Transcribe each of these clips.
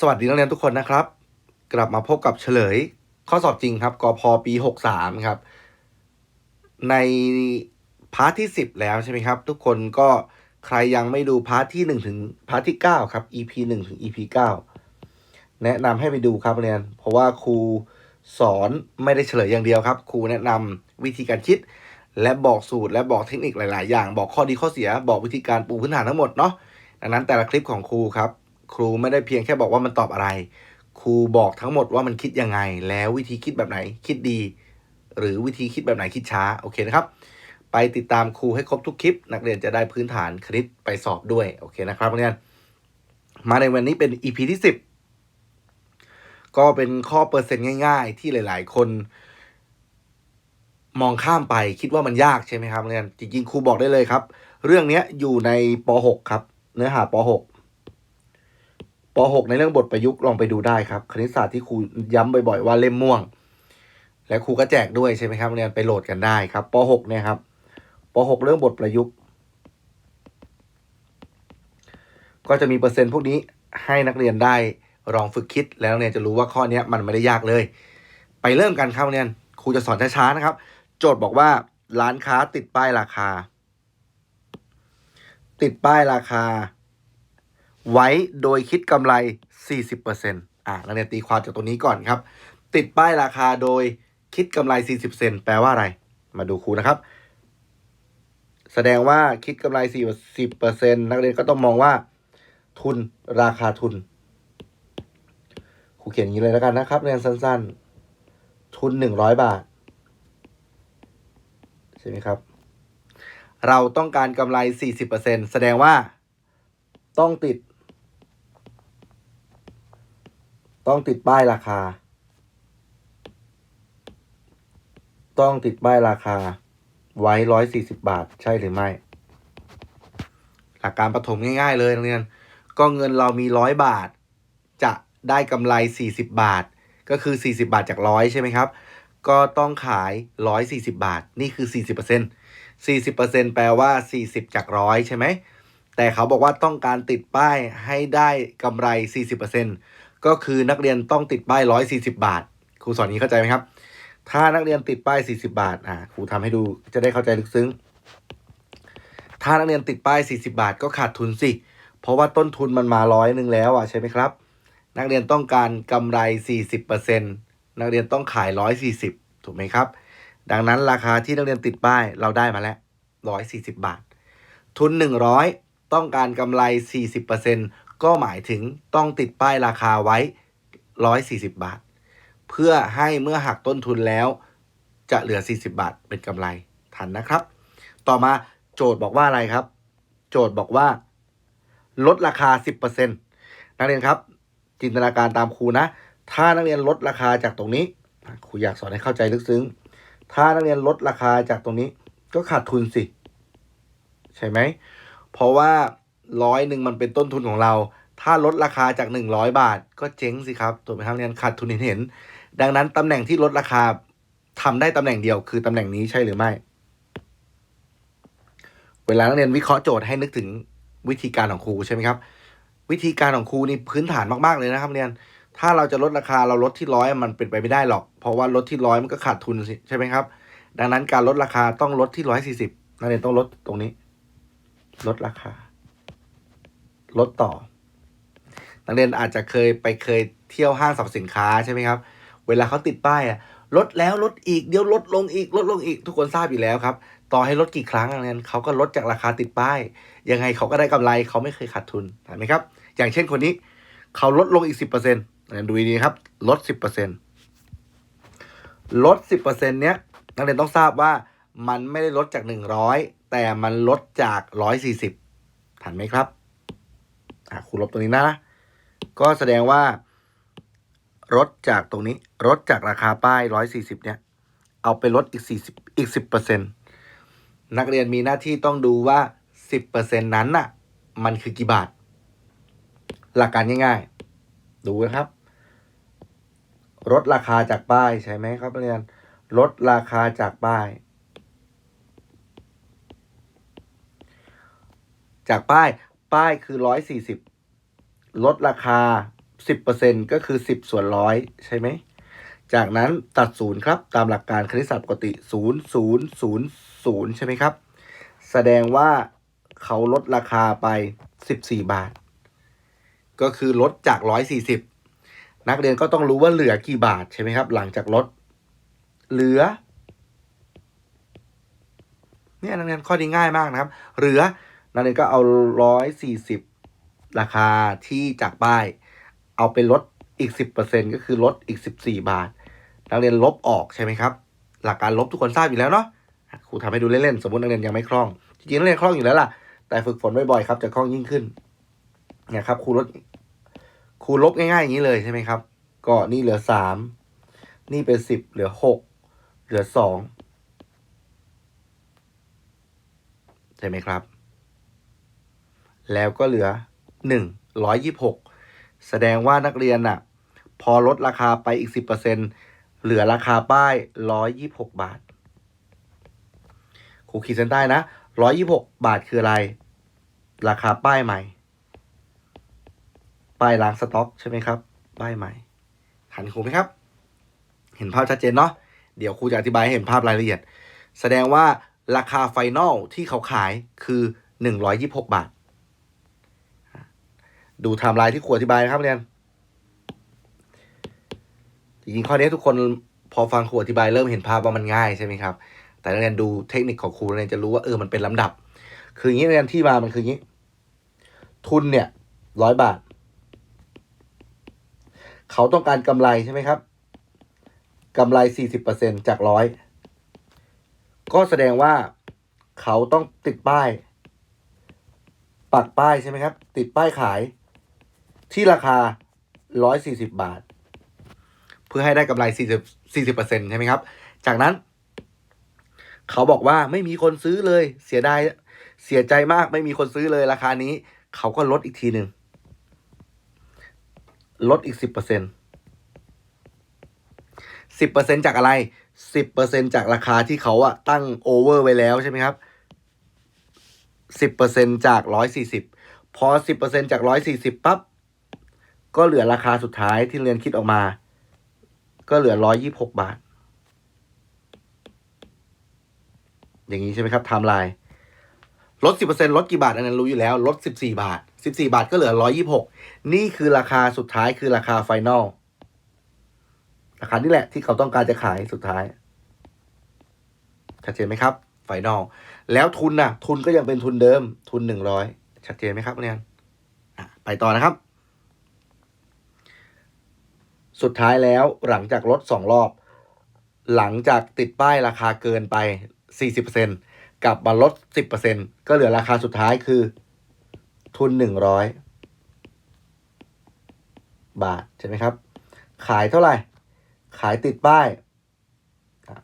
สวัสดีนักเรียนทุกคนนะครับ กลับมาพบกับเฉลย ข้อสอบจริงครับกพปี 63 ครับ ในพาร์ทที่ 10 แล้วใช่ไหมครับ ทุกคนก็ใครยังไม่ดูพาร์ทที่ 1 ถึงพาร์ทที่ 9 ครับ EP 1 ถึง EP 9 แนะนำให้ไปดูครับนักเรียน เพราะว่าครูสอนไม่ได้เฉลยอย่างเดียวครับ ครูแนะนำวิธีการคิด และบอกสูตรและบอกเทคนิคหลาย ๆ อย่าง บอกข้อดีข้อเสีย บอกวิธีการปูพื้นฐานทั้งหมดเนาะดังนั้นแต่ละคลิปของครูครับ ครูไม่ได้เพียงแค่บอกว่ามันตอบอะไร ครูบอกทั้งหมดว่ามันคิดยังไง แล้ววิธีคิดแบบไหนคิดดี หรือวิธีคิดแบบไหนคิดช้าโอเคนะครับ ไปติดตามครูให้ครบทุกคลิป นักเรียนจะได้พื้นฐานคณิตไปสอบด้วยโอเคนะครับนักเรียนมาในวันนี้เป็น EP ที่ 10 ก็เป็นข้อเปอร์เซ็นต์ง่าย ๆ ที่หลาย ๆ คน มองข้ามไปคิดว่ามันยากใช่ไหมครับเรียนจริงๆครูบอกได้เลยครับ เรื่องนี้อยู่ในป .6 ครับ เนื้อหาป .6 .6 ในเรื่องบทประยุกต์ลองไปดูได้ครับ คณิตศาสตร์ที่ครูย้ำบ่อยๆว่าเล่มม่วง และครูก็แจกด้วยใช่ไหมครับนักเรียนไปโหลดกันได้ครับป .6 เนี่ยครับป .6 เรื่องบทประยุกต์ ก็จะมีเปอร์เซ็นต์พวกนี้ให้นักเรียนได้ลองฝึกคิดแล้วนักเรียนจะรู้ว่าข้อนี้มันไม่ได้ยากเลย ไปเริ่มกันครับเรียนครูจะสอนช้าๆนะครับ โจทย์บอกว่าร้านค้าติดป้ายราคา ติดป้ายราคา ไว้โดยคิดกำไร 40%อะนักเรียนตีความจากตรงนี้ก่อนครับ ติดป้ายราคาโดยคิดกำไร 40%แปลว่าอะไร มาดูครูนะครับ แสดงว่าคิดกำไร40%นักเรียนก็ต้องมองว่า ทุนราคาทุน ครูเขียนอย่างนี้เลยแล้วกันนะครับเรียนสั้นๆ ทุน 100 บาท ใช่ไหมครับ เราต้องการกำไร 40%แสดงว่าต้องติด ต้องติดป้ายราคา ต้องติดป้ายราคา ไว้ร้อยสี่สิบาท ใช่หรือไม่ หลักการประถมง่าย ๆ เลยนักเรียน ก็เงินเรามีร้อยบาท จะได้กำไรสี่สิบบาท ก็คือสี่สิบาทจากร้อยใช่ไหมครับ ก็ต้องขายร้อยสี่สิบาท นี่คือสี่สิบเปอร์เซ็นต์สี่สิบเปอร์เซ็นต์แปลว่าสี่สิบจากร้อยใช่ไหมแต่เขาบอกว่าต้องการติดป้ายให้ได้กำไร 40% ก็คือนักเรียนต้องติดป้าย140บาท ครูสอนนี้เข้าใจไหมครับ ถ้านักเรียนติดป้าย40บาทอ่าครูทำให้ดูจะได้เข้าใจลึกซึ้ง ถ้านักเรียนติดป้าย40บาท ก็ขาดทุนสิ เพราะว่าต้นทุนมันมาร้อยหนึ่งแล้วอะใช่ไหมครับ นักเรียนต้องการกำไร40%นักเรียนต้องขาย140ถูกไหมครับ ดังนั้นราคาที่นักเรียนติดป้ายเราได้มาแล้ว140บบาท ทุน100ต้องการกำไร 40% ก็หมายถึงต้องติดป้ายราคาไว้ 140 บาท เพื่อให้เมื่อหักต้นทุนแล้ว จะเหลือ 40 บาทเป็นกำไรทันนะครับ ต่อมาโจทย์บอกว่าอะไรครับ โจทย์บอกว่า ลดราคา 10%นักเรียนครับ จินตนาการตามครูนะ ถ้านักเรียนลดราคาจากตรงนี้ครูอยากสอนให้เข้าใจลึกซึ้ง ถ้านักเรียนลดราคาจากตรงนี้ ก็ขาดทุนสิ ใช่ไหม เพราะว่า ร้อยหนึ่งมันเป็นต้นทุนของเรา ถ้าลดราคาจาก 100 บาท ก็เจ๊งสิครับถูกไหมครับเรียนขาดทุนเห็นเห็น ดังนั้นตำแหน่งที่ลดราคาทำได้ตำแหน่งเดียวคือตำแหน่งนี้ใช่หรือไม่ เวลานักเรียนวิเคราะห์โจทย์ให้นึกถึงวิธีการของครูใช่ไหมครับ วิธีการของครูนี่พื้นฐานมากๆเลยนะครับเรียนถ้าเราจะลดราคาเราลดที่ร้อยมันเป็นไปไม่ได้หรอก เพราะว่าลดที่ร้อยมันก็ขาดทุนสิใช่ไหมครับ ดังนั้นการลดราคาต้องลดที่ร้อยสี่สิบนักเรียนต้องลดตรงนี้ ลดราคา ลดต่อ นักเรียนอาจจะเคยไปเคยเที่ยวห้างสรรพสินค้าใช่ไหมครับ เวลาเขาติดป้ายอะลดแล้วลดอีกเดี๋ยวลดลงอีกลดลงอีกทุกคนทราบอยู่แล้วครับ ต่อให้ลดกี่ครั้งนักเรียนเขาก็ลดจากราคาติดป้าย ยังไงเขาก็ได้กำไรเขาไม่เคยขาดทุนเห็นไหมครับ อย่างเช่นคนนี้เขาลดลงอีกสิบเปอร์เซ็นต์ดูดีครับ ลดสิบเปอร์เซ็นต์ลดสิบเปอร์เซ็นต์เนี้ยนักเรียนต้องทราบว่ามันไม่ได้ลดจากหนึ่งร้อยแต่มันลดจากร้อยสี่สิบทันไหมครับ อะครูลบตรงนี้นะ ก็แสดงว่า ลดจากตรงนี้ลดจากราคาป้ายร้อยสี่สิบเนี่ย เอาไปลดอีกสี่สิบอีกสิบเปอร์เซ็นตนักเรียนมีหน้าที่ต้องดูว่าสิบเปอร์เซ็นนั้นน่ะ มันคือกี่บาท หลักการง่ายๆ ดูนะครับลดราคาจากป้ายใช่ไหมครับนักเรียนลดราคาจากป้าย จากป้าย ป้ายคือร้อยสี่สิบลดราคาสิบเปอร์เซ็นก็คือสิบส่วนร้อยใช่ไหม จากนั้นตัดศูนย์ครับ ตามหลักการคณิตศาสตร์ปกติศูนย์ศูนย์ศูนย์ศูนย์ใช่ไหมครับ แสดงว่าเขาลดราคาไปสิบสี่บาท ก็คือลดจากร้อยสี่สิบนักเรียนก็ต้องรู้ว่าเหลือกี่บาทใช่ไหมครับ หลังจากลดเหลือเนี่ยนักเรียนข้อนี้ง่ายมากนะครับ เหลือ นักเรียนก็เอาร้อยสี่สิบราคาที่จากป้าย เอาไปลดอีกสิบเปอร์เซ็นก็คือลดอีกสิบสี่บาท นักเรียนลบออกใช่ไหมครับ หลักการลบทุกคนทราบอยู่แล้วเนาะครูทำให้ดูเล่นๆ สมมตินักเรียนยังไม่คล่อง จริงๆนักเรียนคล่องอยู่แล้วล่ะ แต่ฝึกฝนบ่อยๆครับจะคล่องยิ่งขึ้นเนี่ยครับครูลดครูลบง่ายๆอย่างนี้เลยใช่ไหมครับ ก็นี่เหลือสามนี่เป็นสิบเหลือหกเหลือสองใช่ไหมครับ แล้วก็เหลือหนึ่งร้อยยี่สิบหกแสดงว่านักเรียนน่ะพอลดราคาไปอีกสิบเปอร์เซ็นเหลือราคาป้ายร้อยยี่หกบาทครูขีดเส้นใต้นะร้อยยี่หกบาทคืออะไร ราคาป้ายใหม่ ป้ายล้างสต็อกใช่ไหมครับ ป้ายใหม่ทันครูไหมครับ เห็นภาพชัดเจนเนาะ เดี๋ยวครูจะอธิบายให้เห็นภาพรายละเอียด แสดงว่าราคาไฟนอลที่เขาขายคือหนึ่งร้อยยี่หกบาท ดูไทม์ไลน์ที่ครูอธิบายนะครับเรียนจริงๆข้อนี้ทุกคนพอฟังครูอธิบายเริ่มเห็นภาพว่ามันง่ายใช่ไหมครับ แต่นักเรียนดูเทคนิคของครูนักเรียนจะรู้ว่าเออมันเป็นลำดับ คืออย่างนี้นักเรียนที่มามันคืออย่างนี้ ทุนเนี่ยร้อยบาท เขาต้องการกำไรใช่ไหมครับกำไรสี่สิบเปอร์เซ็นจากร้อยก็แสดงว่าเขาต้องติดป้าย ปักป้ายใช่ไหมครับ ติดป้ายขาย ที่ราคาร้อยสี่สิบาท เพื่อให้ได้กำไรสี่สิบสี่สิบเปอร์เซ็นใช่ไหมครับ จากนั้น เขาบอกว่าไม่มีคนซื้อเลย เสียดายเสียใจมากไม่มีคนซื้อเลยราคานี้ เขาก็ลดอีกทีหนึ่งลดอีกสิบเปอร์เซ็นสิบเปอร์เซ็นจากอะไรสิบเปอร์เซ็นจากราคาที่เขาอะตั้งโอเวอร์ไว้แล้วใช่ไหมครับสิบเปอร์เซ็นจากร้อยสี่สิบพอสิบเปอร์เซ็นจากร้อยสี่สิบปั๊บ ก็เหลือราคาสุดท้ายที่เรียนคิดออกมา ก็เหลือร้อยยี่หกบาท อย่างนี้ใช่ไหมครับไทม์ไลน์ลดสิบเปอร์เซ็นลดกี่บาท อันนั้นรู้อยู่แล้ว ลดสิบสี่บาทสิบสี่บาทก็เหลือร้อยี่หกนี่คือราคาสุดท้ายคือราคาไฟนอลราคานี่แหละที่เขาต้องการจะขายสุดท้ายชัดเจนไหมครับไฟนอลแล้วทุนน่ะ ทุนก็ยังเป็นทุนเดิมทุนหนึ่งร้อยชัดเจนไหมครับเรียนอะไปต่อนะครับ สุดท้ายแล้วหลังจากลดสองรอบ หลังจากติดป้ายราคาเกินไป 40%กลับมาลด 10%ก็เหลือราคาสุดท้ายคือ ทุน 100 บาท ใช่ไหมครับ ขายเท่าไหร่ ขายติดป้าย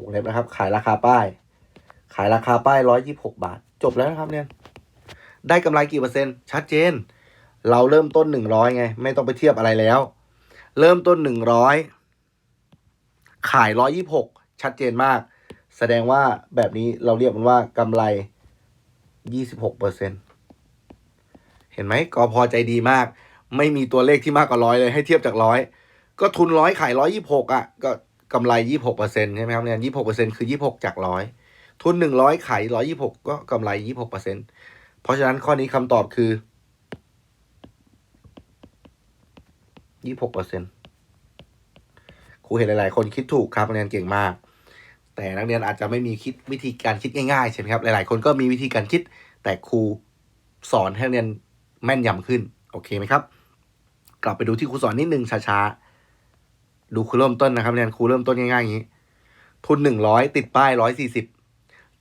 วงเล็บนะครับ ขายราคาป้าย ขายราคาป้าย 126 บาท จบแล้วนะครับเนี่ย ได้กำไรกี่เปอร์เซ็นต์ ชัดเจน เราเริ่มต้น 100 ไง ไม่ต้องไปเทียบอะไรแล้ว เริ่มต้น 100 ขาย 126 ชัดเจนมาก แสดงว่าแบบนี้เราเรียกมันว่ากำไร 26เปอร์เซ็นเห็นไหมกอพอใจดีมาก ไม่มีตัวเลขที่มากกว่าร้อยเลยให้เทียบจากร้อยก็ทุนร้อยขายร้อยยี่หกอะก็กำไรยี่หกเปอร์เซ็นใช่ไหมครับเนี่ยยี่หกเปอร์เซ็นคือยี่หกจากร้อยทุนหนึ่งร้อยขายร้อยยี่หกก็กำไรยี่หกเปอร์เซ็นเพราะฉะนั้นข้อนี้คำตอบคือ ยี่หกเปอร์เซ็นครูเห็นหลาย ๆ คนคิดถูกครับนักเรียนเก่งมาก แต่นักเรียนอาจจะไม่มีคิดวิธีการคิดง่าย ๆ ใช่ไหมครับ หลาย ๆ คนก็มีวิธีการคิด แต่ครูสอนให้นักเรียนแม่นยำขึ้น โอเคไหมครับ กลับไปดูที่ครูสอนนิดนึงช้า ๆ ดูครูเริ่มต้นนะครับเรียนครูเริ่มต้นง่าย ๆ อย่างนี้ ทุนหนึ่งร้อยติดป้ายร้อยสี่สิบ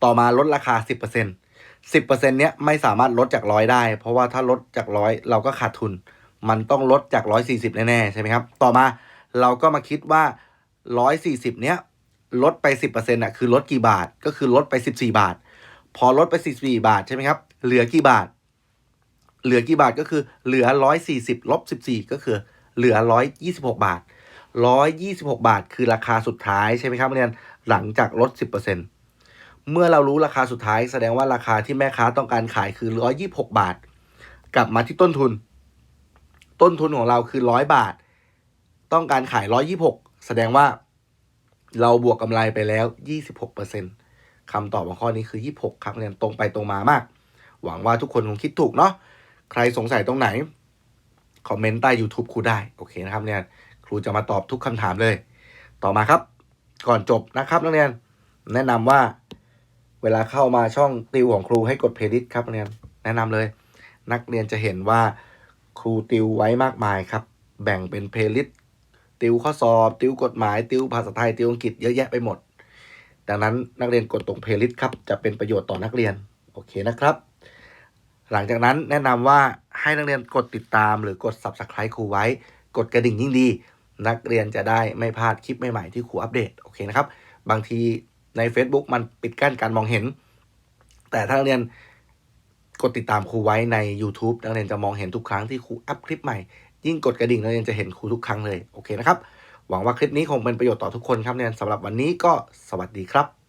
ต่อมาลดราคาสิบเปอร์เซ็นต์สิบเปอร์เซ็นต์เนี้ยไม่สามารถลดจากร้อยได้ เพราะว่าถ้าลดจากร้อยเราก็ขาดทุน มันต้องลดจากร้อยสี่สิบแน่ๆ ใช่ไหมครับ ต่อมาเราก็มาคิดว่าร้อยสี่สิบเนี้ยลดไปสิบเปอร์เซ็นต์อะคือลดกี่บาทก็คือลดไปสิบสี่บาท พอลดไปสิบสี่บาทใช่ไหมครับ เหลือกี่บาท เหลือกี่บาทก็คือเหลือร้อยสี่สิบลบสิบสี่ก็คือเหลือร้อยยี่สิบหกบาทร้อยยี่สิบหกบาท คือราคาสุดท้ายใช่ไหมครับเรียนหลังจากลดสิบเปอร์เซ็นต์เมื่อเรารู้ราคาสุดท้าย แสดงว่าราคาที่แม่ค้าต้องการขายคือร้อยยี่สิบหกบาท กลับมาที่ต้นทุน ต้นทุนของเราคือร้อยบาท ต้องการขายร้อยี่หกแสดงว่า เราบวกกำไรไปแล้วยี่สิบหกเปอร์เซ็นตคำตอบของข้อนี้คือยี่หกครับเรียนตรงไปตรงมามาก หวังว่าทุกคนคงคิดถูกเนาะใครสงสัยตรงไหน คอมเมนต์ใต้ YouTube ครูได้ โอเคนะครับเนี่ยครูจะมาตอบทุกคำถามเลย ต่อมาครับ ก่อนจบนะครับนักเรียนแนะนำว่าเวลาเข้ามาช่องติวของครูให้กดเพลย์ลิสต์ครับนักเรียนแนะนำเลย นักเรียนจะเห็นว่า ครูติวไว้มากมายครับ แบ่งเป็นเพลย์ลิสต์ติวข้อสอบ ติวกฎหมาย ติวภาษาไทย ติวอังกฤษเยอะแยะไปหมด ดังนั้นนักเรียนกดตรงเพลย์ลิสต์ครับจะเป็นประโยชน์ต่อนักเรียน โอเคนะครับ หลังจากนั้นแนะนำว่าให้นักเรียนกดติดตามหรือกด subscribe ครูไว้ กดกระดิ่งยิ่งดี นักเรียนจะได้ไม่พลาดคลิปใหม่ๆที่ครูอัปเดตโอเคนะครับบางทีใน Facebook มันปิดกั้นการมองเห็น แต่ถ้านักเรียน กดติดตามครูไว้ใน YouTube นักเรียนจะมองเห็นทุกครั้งที่ครูอัพคลิปใหม่ ยิ่งกดกระดิ่งนักเรียนจะเห็นครูทุกครั้งเลย โอเคนะครับ หวังว่าคลิปนี้คงเป็นประโยชน์ต่อทุกคนครับเนี่ยสำหรับวันนี้ก็สวัสดีครับ